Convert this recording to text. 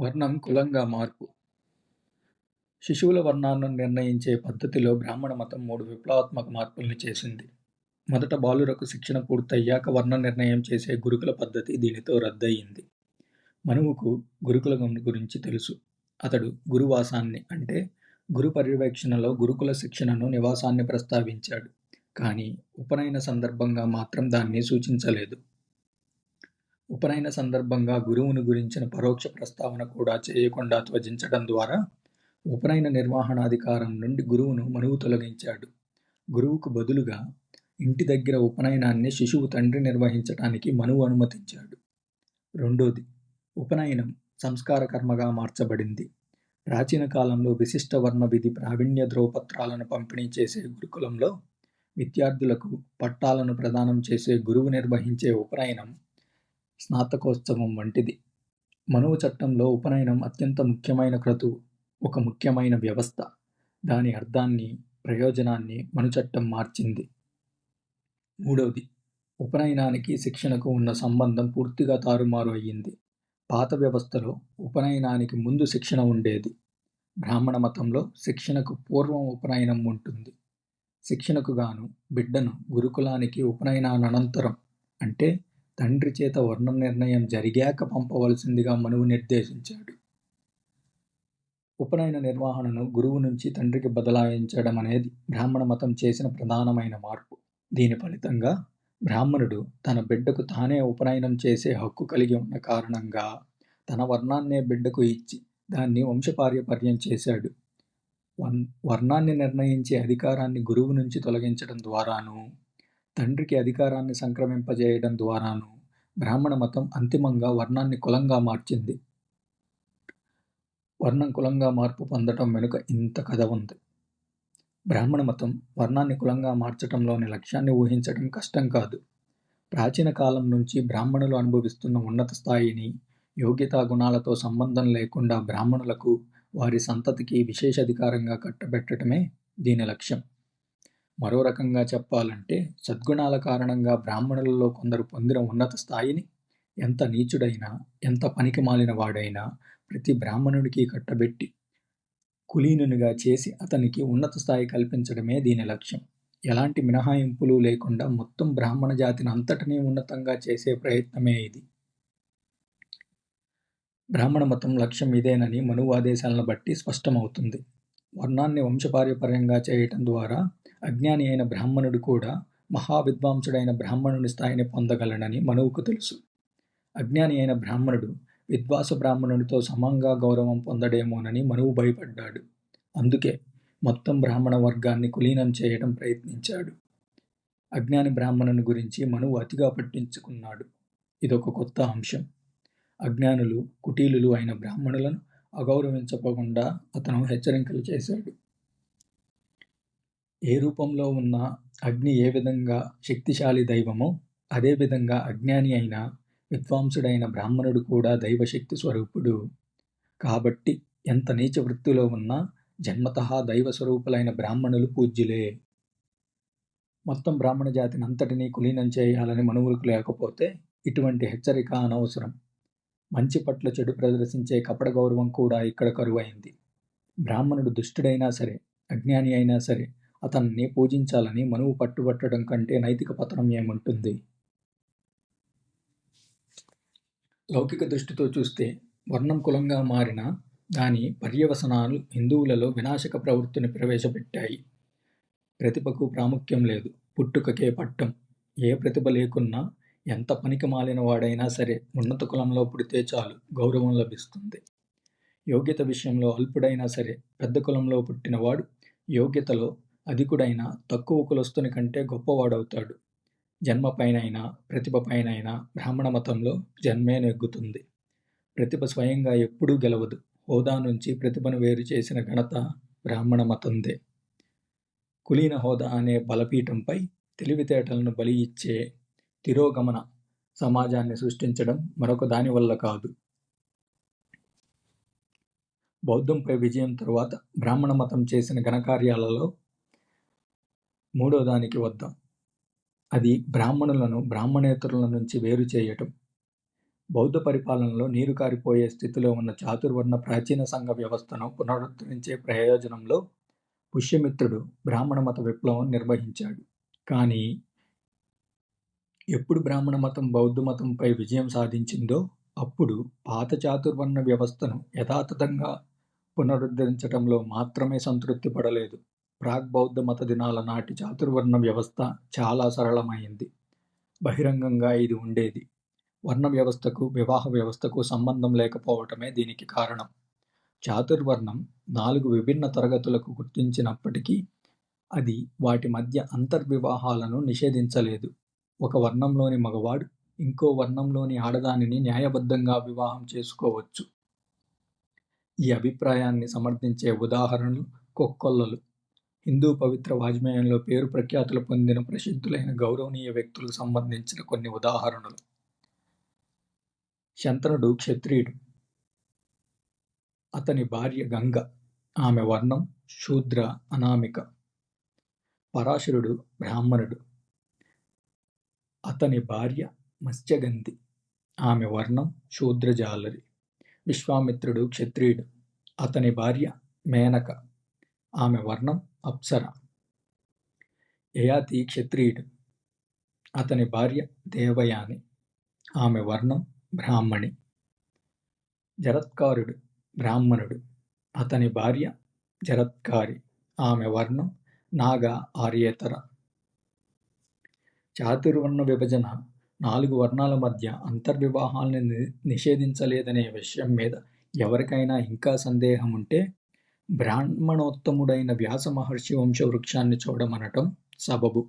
వర్ణం కులంగా మార్పు. శిశువుల వర్ణాలను నిర్ణయించే పద్ధతిలో బ్రాహ్మణ మతం మూడు విప్లవాత్మక మార్పుల్ని చేసింది. మొదట బాలురకు శిక్షణ పూర్తయ్యాక వర్ణ నిర్ణయం చేసే గురుకుల పద్ధతి దీనితో రద్దయింది. మనువుకు గురుకుల గురించి తెలుసు. అతడు గురువాసాన్ని అంటే గురు పర్యవేక్షణలో గురుకుల శిక్షణను నివాసాన్ని ప్రస్తావించాడు. కానీ ఉపనయన సందర్భంగా మాత్రం దాన్ని సూచించలేదు. ఉపనయన సందర్భంగా గురువును గురించిన పరోక్ష ప్రస్తావన కూడా చేయకుండా త్వజించడం ద్వారా ఉపనయన నిర్వహణాధికారం నుండి గురువును మనువు తొలగించాడు. గురువుకు బదులుగా ఇంటి దగ్గర ఉపనయనాన్ని శిశువు తండ్రి నిర్వహించటానికి మనువు అనుమతించాడు. రెండోది ఉపనయనం సంస్కార కర్మగా మార్చబడింది. ప్రాచీన కాలంలో విశిష్ట వర్ణ విధి ప్రావీణ్య ధ్రువపత్రాలను పంపిణీ చేసే గురుకులంలో విద్యార్థులకు పట్టాలను ప్రదానం చేసే గురువు నిర్వహించే ఉపనయనం స్నాతకోత్సవం వంటిది. మనువు చట్టంలో ఉపనయనం అత్యంత ముఖ్యమైన క్రతువు ఒక ముఖ్యమైన వ్యవస్థ. దాని అర్థాన్ని ప్రయోజనాన్ని మనుచట్టం మార్చింది. మూడవది ఉపనయనానికి శిక్షణకు ఉన్న సంబంధం పూర్తిగా తారుమారు అయ్యింది. పాత వ్యవస్థలో ఉపనయనానికి ముందు శిక్షణ ఉండేది. బ్రాహ్మణ మతంలో శిక్షణకు పూర్వం ఉపనయనం ఉంటుంది. శిక్షణకు గాను బిడ్డను గురుకులానికి ఉపనయనానంతరం అంటే తండ్రి చేత వర్ణ నిర్ణయం జరిగాక పంపవలసిందిగా మనువు నిర్దేశించాడు. ఉపనయన నిర్వహణను గురువు నుంచి తండ్రికి బదలాయించడం అనేది బ్రాహ్మణ మతం చేసిన ప్రధానమైన మార్పు. దీని ఫలితంగా బ్రాహ్మణుడు తన బిడ్డకు తానే ఉపనయనం చేసే హక్కు కలిగి ఉన్న కారణంగా తన వర్ణాన్నే బిడ్డకు ఇచ్చి దాన్ని వంశపార్యపర్యం చేశాడు. వన్ వర్ణాన్ని నిర్ణయించే అధికారాన్ని గురువు నుంచి తొలగించడం ద్వారాను తండ్రికి అధికారాన్ని సంక్రమింపజేయడం ద్వారాను బ్రాహ్మణ మతం అంతిమంగా వర్ణాన్ని కులంగా మార్చింది. వర్ణం కులంగా మార్పు పొందటం వెనుక ఇంత కథ ఉంది. బ్రాహ్మణ మతం వర్ణాన్ని కులంగా మార్చటంలోని లక్ష్యాన్ని ఊహించడం కష్టం కాదు. ప్రాచీన కాలం నుంచి బ్రాహ్మణులు అనుభవిస్తున్న ఉన్నత స్థాయిని యోగ్యతా గుణాలతో సంబంధం లేకుండా బ్రాహ్మణులకు వారి సంతతికి విశేషాధికారంగా కట్టబెట్టడమే దీని లక్ష్యం. మరో రకంగా చెప్పాలంటే సద్గుణాల కారణంగా బ్రాహ్మణులలో కొందరు పొందిన ఉన్నత స్థాయిని ఎంత నీచుడైనా ఎంత పనికి మాలిన వాడైనా ప్రతి బ్రాహ్మణుడికి కట్టబెట్టి కులీనునిగా చేసి అతనికి ఉన్నత స్థాయి కల్పించడమే దీని లక్ష్యం. ఎలాంటి మినహాయింపులు లేకుండా మొత్తం బ్రాహ్మణ జాతిని అంతటినీ ఉన్నతంగా చేసే ప్రయత్నమే ఇది. బ్రాహ్మణ మతం లక్ష్యం ఇదేనని మనువు ఆదేశాలను బట్టి స్పష్టమవుతుంది. వర్ణాన్ని వంశపార్యపర్యంగా చేయటం ద్వారా అజ్ఞాని అయిన బ్రాహ్మణుడు కూడా మహావిద్వాంసుడైన బ్రాహ్మణుని స్థాయిని పొందగలనని మనువుకు తెలుసు. అజ్ఞాని అయిన బ్రాహ్మణుడు విద్వాస బ్రాహ్మణుడితో సమంగా గౌరవం పొందడేమోనని మనువు భయపడ్డాడు. అందుకే మొత్తం బ్రాహ్మణ వర్గాన్ని కులీనం చేయడం ప్రయత్నించాడు. అజ్ఞాని బ్రాహ్మణుని గురించి మనువు అతిగా పట్టించుకున్నాడు. ఇదొక కొత్త అంశం. అజ్ఞానులు కుటీలులు అయిన బ్రాహ్మణులను అగౌరవించకుండా అతను హెచ్చరికలు చేశాడు. ఏ రూపంలో ఉన్న అగ్ని ఏ విధంగా శక్తిశాలి దైవమో అదేవిధంగా అజ్ఞాని అయిన విద్వాంసుడైన బ్రాహ్మణుడు కూడా దైవశక్తి స్వరూపుడు. కాబట్టి ఎంత నీచ వృత్తిలో ఉన్నా జన్మత దైవ స్వరూపులైన బ్రాహ్మణులు పూజ్యులే. మొత్తం బ్రాహ్మణ జాతిని అంతటినీ కులీనం చేయాలని మనువులకు లేకపోతే ఇటువంటి హెచ్చరిక అనవసరం. మంచి పట్ల చెడు ప్రదర్శించే కపట గౌరవం కూడా ఇక్కడ కరువైంది. బ్రాహ్మణుడు దుష్టుడైనా సరే అజ్ఞాని అయినా సరే అతన్ని పూజించాలని మనువు పట్టుబట్టడం కంటే నైతిక పతనం ఏముంటుంది? లౌకిక దృష్టితో చూస్తే వర్ణం కులంగా మారిన దాని పర్యవసనాలు హిందువులలో వినాశక ప్రవృత్తిని ప్రవేశపెట్టాయి. ప్రతిభకు ప్రాముఖ్యం లేదు. పుట్టుకకే పట్టం. ఏ ప్రతిభ లేకున్నా ఎంత పనికి మాలిన వాడైనా సరే ఉన్నత కులంలో పుడితే చాలు గౌరవం లభిస్తుంది. యోగ్యత విషయంలో అల్పుడైనా సరే పెద్ద కులంలో పుట్టినవాడు యోగ్యతలో అధికుడైన తక్కువ కులస్తుని కంటే గొప్పవాడవుతాడు. జన్మపైనైనా ప్రతిభపైనైనా బ్రాహ్మణ మతంలో జన్మే నెగ్గుతుంది. ప్రతిభ స్వయంగా ఎప్పుడూ గెలవదు. హోదా నుంచి ప్రతిభను వేరు చేసిన ఘనత బ్రాహ్మణ మతందే. కులీన హోదా అనే బలపీఠంపై తెలివితేటలను బలి ఇచ్చే తిరోగమన సమాజాన్ని సృష్టించడం మరొక దాని వల్ల కాదు. బౌద్ధంపై విజయం తరువాత బ్రాహ్మణ మతం చేసిన ఘనకార్యాలలో మూడో దానికి వద్దాం. అది బ్రాహ్మణులను బ్రాహ్మణేతరుల నుంచి వేరు చేయటం. బౌద్ధ పరిపాలనలో నీరు కారిపోయే స్థితిలో ఉన్న చాతుర్వర్ణ ప్రాచీన సంఘ వ్యవస్థను పునరుద్ధరించే ప్రయోజనంలో పుష్యమిత్రుడు బ్రాహ్మణ మత విప్లవం నిర్వహించాడు. కానీ ఎప్పుడు బ్రాహ్మణ మతం బౌద్ధ మతంపై విజయం సాధించిందో అప్పుడు పాత చాతుర్వర్ణ వ్యవస్థను యథాతథంగా పునరుద్ధరించడంలో మాత్రమే సంతృప్తి పడలేదు. ప్రాగ్ బౌద్ధ మత దినాల నాటి చాతుర్వర్ణ వ్యవస్థ చాలా సరళమైంది. బహిరంగంగా ఇది ఉండేది. వర్ణ వ్యవస్థకు వివాహ వ్యవస్థకు సంబంధం లేకపోవటమే దీనికి కారణం. చాతుర్వర్ణం నాలుగు విభిన్న తరగతులకు గుర్తించినప్పటికీ అది వాటి మధ్య అంతర్వివాహాలను నిషేధించలేదు. ఒక వర్ణంలోని మగవాడు ఇంకో వర్ణంలోని ఆడదానిని న్యాయబద్ధంగా వివాహం చేసుకోవచ్చు. ఈ అభిప్రాయాన్ని సమర్థించే ఉదాహరణలు కొక్కొల్లలు. హిందూ పవిత్ర వాజ్మేయంలో పేరు ప్రఖ్యాతులు పొందిన ప్రసిద్ధులైన గౌరవనీయ వ్యక్తులకు సంబంధించిన కొన్ని ఉదాహరణలు. శంతనుడు క్షత్రియుడు. అతని భార్య గంగ. ఆమె వర్ణం శూద్ర అనామిక. పరాశరుడు బ్రాహ్మణుడు. అతని భార్య మత్స్యగంధి. ఆమె వర్ణం శూద్రజాలరి. విశ్వామిత్రుడు క్షత్రియుడు. అతని భార్య మేనక. ఆమె వర్ణం అప్సర. యయాతి క్షత్రియుడు. అతని భార్య దేవయాని. ఆమె వర్ణం బ్రాహ్మణి. జరత్కారుడు బ్రాహ్మణుడు. అతని భార్య జరత్కారి. ఆమె వర్ణం నాగ ఆర్యేతర. చాతుర్వర్ణ విభజన నాలుగు వర్ణాల మధ్య అంతర్వివాహాలను ని నిషేధించలేదనే విషయం మీద ఎవరికైనా ఇంకా సందేహం ఉంటే బ్రాహ్మణోత్తముడైన వ్యాస మహర్షి వంశవృక్షాన్ని చూడమనటం సబబు.